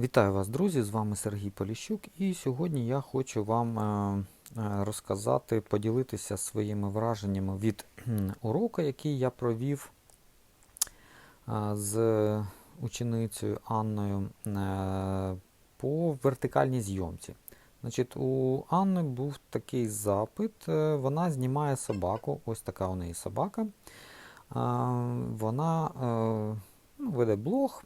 Вітаю вас, друзі! З вами Сергій Поліщук, і сьогодні я хочу вам е, е, розказати, поділитися своїми враженнями від уроку, який я провів е, з ученицею Анною по вертикальній зйомці. Значить, у Анни був такий запит, вона знімає собаку, ось така у неї собака. Вона ну, веде блог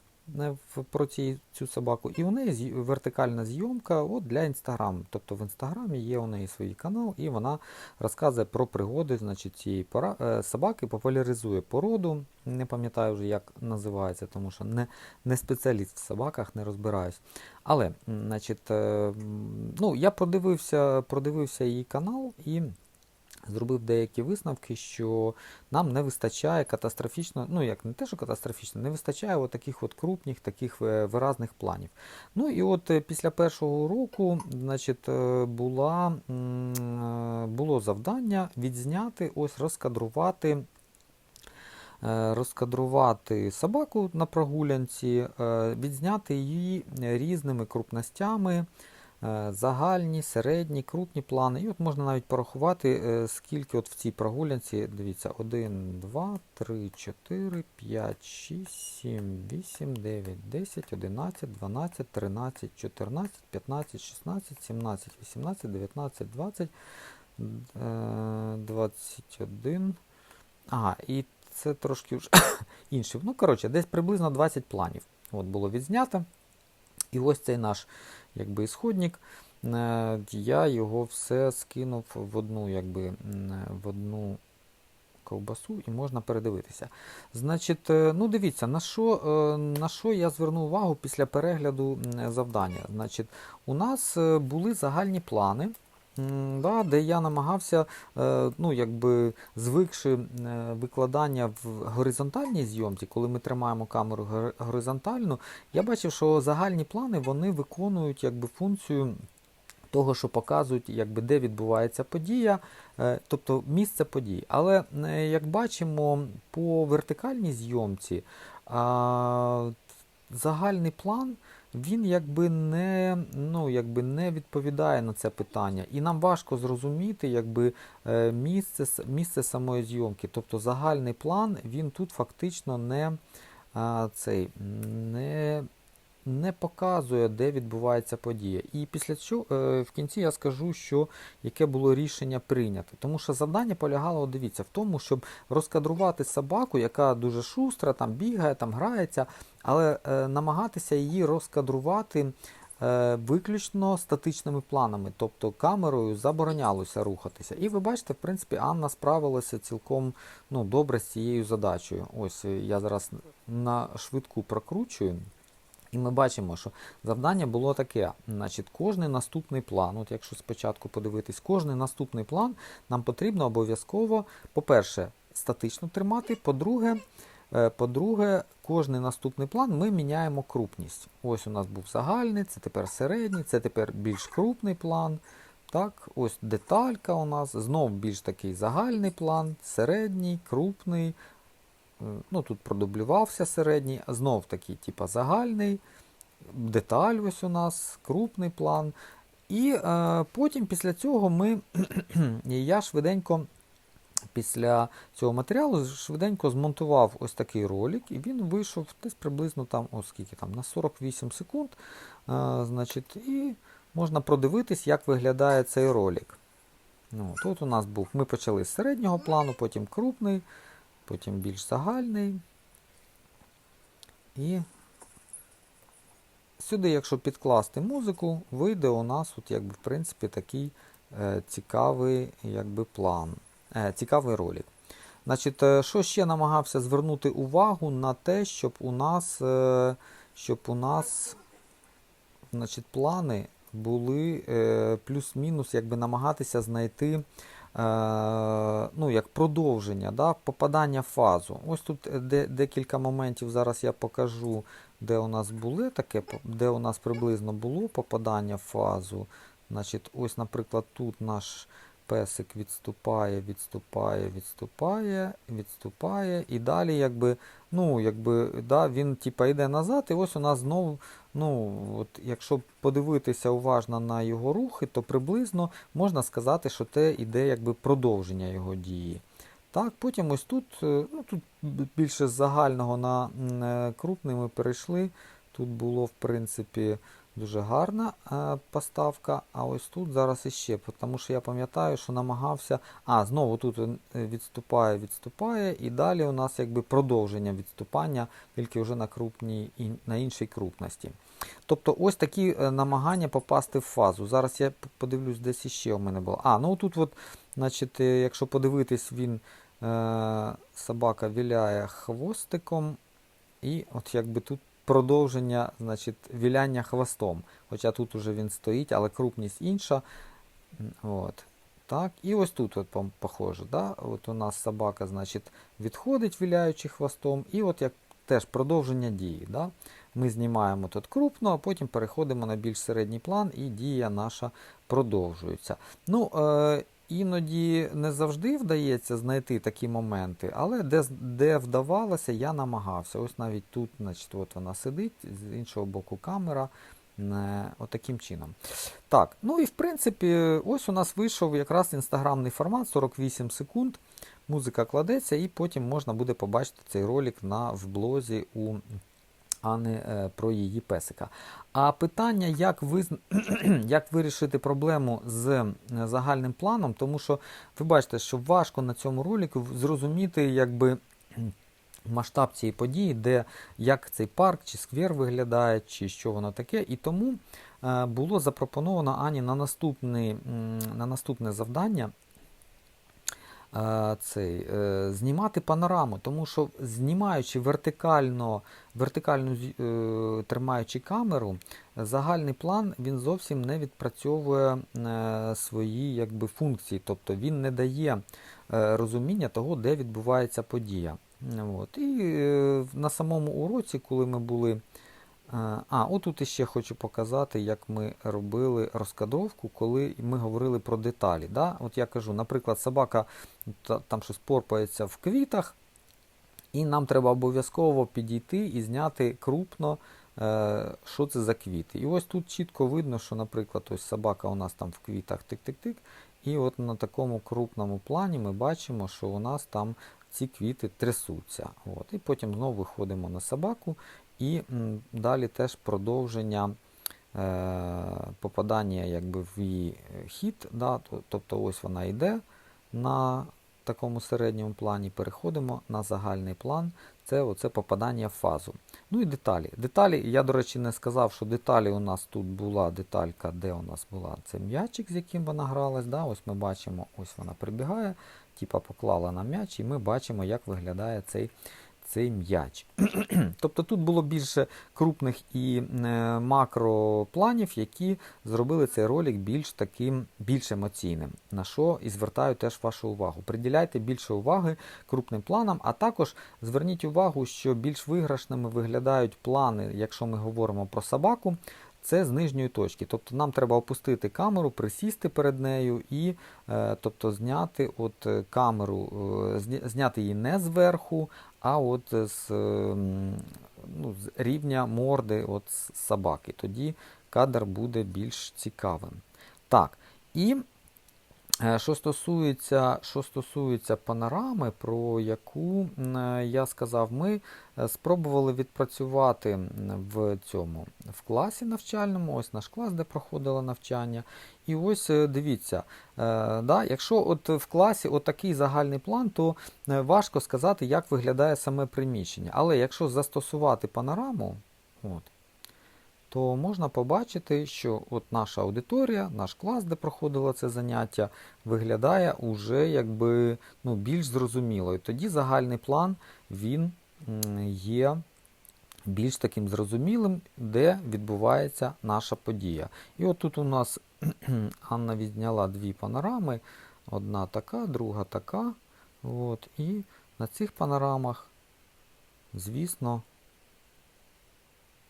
про ці, цю собаку, і у неї вертикальна зйомка от для Інстаграму. Тобто в Інстаграмі є у неї свій канал, і вона розказує про пригоди значить, цієї пора, е, собаки, популяризує породу. Не пам'ятаю вже, як називається, тому що не, не спеціаліст в собаках, не розбираюсь. Але, значить, е, ну, я продивився, продивився її канал і зробив деякі висновки, що нам не вистачає катастрофічно, ну як не те, що катастрофічно, не вистачає от таких от крупних, таких е, виразних планів. Ну і от е, після першого року, значить, е, була, було завдання відзняти, ось розкадрувати. Розкадрувати собаку на прогулянці, відзняти її різними крупностями, загальні, середні, крупні плани. І от можна навіть порахувати, е, скільки от в цій прогулянці, дивіться, 1, 2, 3, 4, 5, 6, 7, 8, 9, 10, 11, 12, 13, 14, 15, 16, 17, 18, 19, 20, е, 21. Ага, і це трошки вже інше. Ну, коротше, десь приблизно 20 планів от було відзнято. І ось цей наш якби, ісходник. е, Я його все скинув в одну, якби, в одну ковбасу і можна передивитися. Значить, е, ну дивіться, на що, е, на що я звернув увагу після перегляду завдання. Значить, у нас були загальні плани. Да, де я намагався, е, ну, якби звикши е, викладання в горизонтальній зйомці, коли ми тримаємо камеру гор- горизонтально, я бачив, що загальні плани вони виконують якби, функцію того, що показують, якби, де відбувається подія, е, тобто місце події. Але як бачимо по вертикальній зйомці, загальний план він якби не, ну, якби не відповідає на це питання. І нам важко зрозуміти якби, е, місце, місце самої зйомки. Тобто загальний план він тут фактично не, цей, не, не показує, де відбувається подія. І після цього е, в кінці я скажу, що яке було рішення прийнято. Тому що завдання полягало, дивіться, в тому, щоб розкадрувати собаку, яка дуже шустра, там бігає, там грається, але е, намагатися її розкадрувати е, виключно статичними планами, тобто камерою заборонялося рухатися. І ви бачите, в принципі, Анна справилася цілком ну, добре з цією задачею. Ось я зараз на швидку прокручую. І ми бачимо, що завдання було таке. Значить, кожний наступний план, от якщо спочатку подивитись, кожний наступний план нам потрібно обов'язково, по-перше, статично тримати, по-друге, е, по-друге, кожний наступний план ми міняємо крупність. Ось у нас був загальний, це тепер середній, це тепер більш крупний план. Так, ось деталька у нас, знов більш такий загальний план, середній, крупний, ну тут продублювався середній, а знов такий, типа загальний, деталь ось у нас, крупний план. І е, потім після цього ми, я швиденько після цього матеріалу швиденько змонтував ось такий ролик, і він вийшов десь приблизно там, о, скільки там, на 48 секунд. Е, значить, і можна продивитись, як виглядає цей ролик. Ну, тут у нас був, ми почали з середнього плану, потім крупний, потім більш загальний. І сюди, якщо підкласти музику, вийде у нас, от, якби, в принципі, такий е, цікавий якби, план, е, цікавий ролик. Значить, е, що ще намагався звернути увагу на те, щоб у нас, е, щоб у нас значить, плани були е, плюс-мінус, якби намагатися знайти ну, як продовження, да, попадання в фазу. Ось тут е, декілька моментів зараз я покажу, де у нас були таке, де у нас приблизно було попадання в фазу. Значить, ось, наприклад, тут наш песик відступає, відступає, відступає, відступає. І далі, якби, ну, якби, да, він типа, йде назад, і ось у нас знову, ну, от, якщо подивитися уважно на його рухи, то приблизно можна сказати, що це йде якби продовження його дії. Так, потім ось тут, е, ну, тут більше з загального на е, крупний ми перейшли. Тут було, в принципі, дуже гарна е, поставка. А ось тут зараз іще, тому що я пам'ятаю, що намагався. А, знову тут е, відступає, відступає, і далі у нас якби продовження відступання, тільки вже на крупній на іншій крупності. Тобто ось такі е, намагання попасти в фазу. Зараз я подивлюсь, десь іще у мене було. А, ну тут, от, значить, е, якщо подивитись, він е, собака віляє хвостиком, і от якби тут продовження, значить, віляння хвостом. Хоча тут уже він стоїть, але крупність інша. От. Так, і ось тут от похоже, да? От у нас собака, значить, відходить, віляючи хвостом, і от як теж продовження дії. Да? Ми знімаємо тут крупно, а потім переходимо на більш середній план, і дія наша продовжується. Ну, е, іноді не завжди вдається знайти такі моменти, але де, де вдавалося, я намагався. Ось навіть тут, значить, от вона сидить, з іншого боку камера. Отаким чином. Так, ну і в принципі, ось у нас вийшов якраз інстаграмний формат 48 секунд. Музика кладеться, і потім можна буде побачити цей ролик на, в блозі у Анни е, про її песика. А питання, як, визн... як вирішити проблему з е, загальним планом, тому що ви бачите, що важко на цьому ролику зрозуміти, якби. Масштаб цієї події, де як цей парк чи сквер виглядає, чи що воно таке. І тому е, було запропоновано Ані на, наступний, на наступне завдання цей, е, знімати панораму, тому що знімаючи вертикально, вертикально е, тримаючи камеру, загальний план він зовсім не відпрацьовує е, свої якби, функції, тобто він не дає розуміння того, де відбувається подія. От. І на самому уроці, коли ми були. Е, А, отут іще хочу показати, як ми робили розкадровку, коли ми говорили про деталі. Да? От я кажу, наприклад, собака там щось порпається в квітах, і нам треба обов'язково підійти і зняти крупно, е, що це за квіти. І ось тут чітко видно, що, наприклад, ось собака у нас там в квітах тик-тик-тик. І от на такому крупному плані ми бачимо, що у нас там ці квіти трясуться. От. І потім знову виходимо на собаку, і далі теж продовження е, попадання якби, в її е, хід. Да? Тобто ось вона йде на такому середньому плані, переходимо на загальний план. Це оце попадання в фазу. Ну і деталі. Деталі, я, до речі, не сказав, що деталі у нас тут була деталька, де у нас була це м'ячик, з яким вона гралась. Да? Ось ми бачимо, ось вона прибігає, типа поклала на м'яч, і ми бачимо, як виглядає цей, цей м'яч. тобто тут було більше крупних і е, макропланів, які зробили цей ролик більш таким більш емоційним. На що і звертаю теж вашу увагу. Приділяйте більше уваги крупним планам, а також зверніть увагу, що більш виграшними виглядають плани, якщо ми говоримо про собаку. Це з нижньої точки. Тобто нам треба опустити камеру, присісти перед нею і е, тобто, зняти от е, камеру, е, зняти її не зверху, а от з, ну, з рівня морди от собаки. Тоді кадр буде більш цікавим. Так, і що стосується, що стосується панорами, про яку е, я сказав, ми е, спробували відпрацювати в цьому в класі навчальному, ось наш клас, де проходило навчання. І ось е, дивіться, е, да, якщо от в класі от загальний план, то е, важко сказати, як виглядає саме приміщення. Але якщо застосувати панораму, от, то можна побачити, що от наша аудиторія, наш клас, де проходило це заняття, виглядає уже якби ну, більш зрозуміло. І тоді загальний план він є більш таким зрозумілим, де відбувається наша подія. І от тут у нас Анна відзняла дві панорами. Одна така, друга така. От, і на цих панорамах, звісно,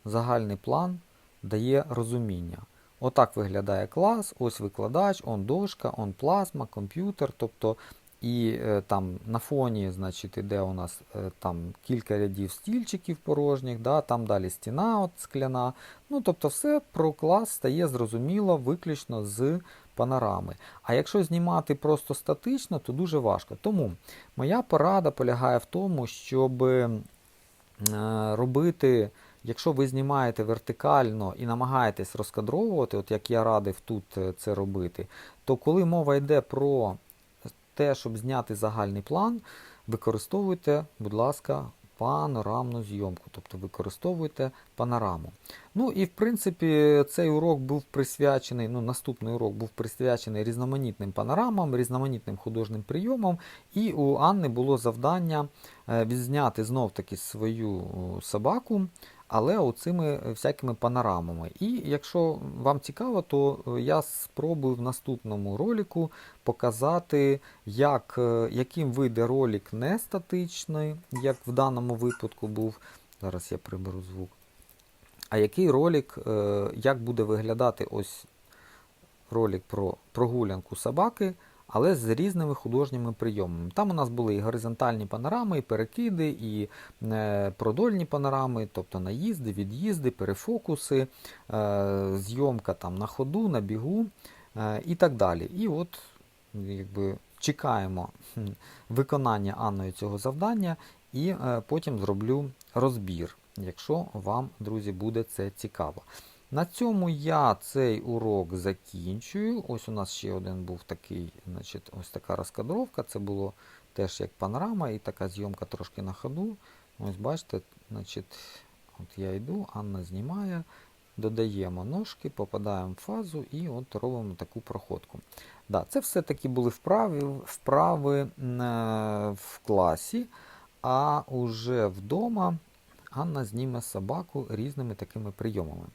загальний план дає розуміння. Отак виглядає клас, ось викладач, он дошка, он плазма, комп'ютер. Тобто і е, там на фоні, значить, іде у нас е, там кілька рядів стільчиків порожніх, да, там далі стіна от скляна. Ну, тобто, все про клас стає зрозуміло виключно з панорами. А якщо знімати просто статично, то дуже важко. Тому моя порада полягає в тому, щоб е, робити. Якщо ви знімаєте вертикально і намагаєтесь розкадровувати, от як я радив тут е, це робити, то коли мова йде про те, щоб зняти загальний план, використовуйте, будь ласка, панорамну зйомку, тобто використовуйте панораму. Ну і в принципі цей урок був присвячений, ну наступний урок був присвячений різноманітним панорамам, різноманітним художнім прийомам. І у Анни було завдання е, відзняти знов-таки свою собаку але оцими всякими панорамами. І якщо вам цікаво, то е, я спробую в наступному ролику показати, як, е, яким вийде ролик не статичний, як в даному випадку був. Зараз я приберу звук. А який ролик, е, як буде виглядати ось ролик про прогулянку собаки але з різними художніми прийомами. Там у нас були і горизонтальні панорами, і перекиди, і е, продольні панорами, тобто наїзди, від'їзди, перефокуси, е, зйомка там на ходу, на бігу е, і так далі. І от якби чекаємо виконання Анною цього завдання, і потім зроблю розбір, якщо вам, друзі, буде це цікаво. На цьому я цей урок закінчую. Ось у нас ще один був такий, значить, ось така розкадровка. Це було теж як панорама і така зйомка трошки на ходу. Ось бачите, значить, от я йду, Анна знімає, додаємо ножки, попадаємо в фазу і от робимо таку проходку. Да, Це все-таки були вправи, вправи е, в класі, а уже вдома Анна зніме собаку різними такими прийомами.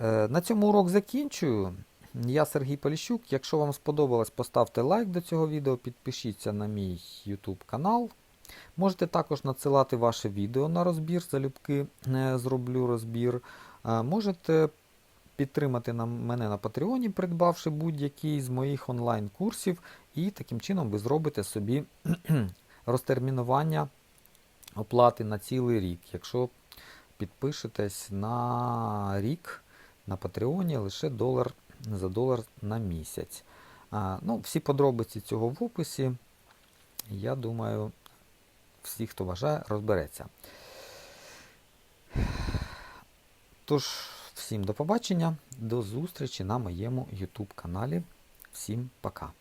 Е, на цьому урок закінчую. Я Сергій Поліщук. Якщо вам сподобалось, поставте лайк до цього відео, підпишіться на мій YouTube канал. Можете також надсилати ваше відео на розбір, залюбки е, зроблю розбір. Е, можете підтримати мене на Патреоні, придбавши будь-який з моїх онлайн-курсів, і таким чином ви зробите собі розтермінування оплати на цілий рік. Якщо підпишетесь на рік на Патреоні лише долар за долар на місяць. А, ну, Всі подробиці цього в описі, я думаю, всі, хто бажає, розбереться. Тож, всім до побачення, до зустрічі на моєму YouTube каналі. Всім пока!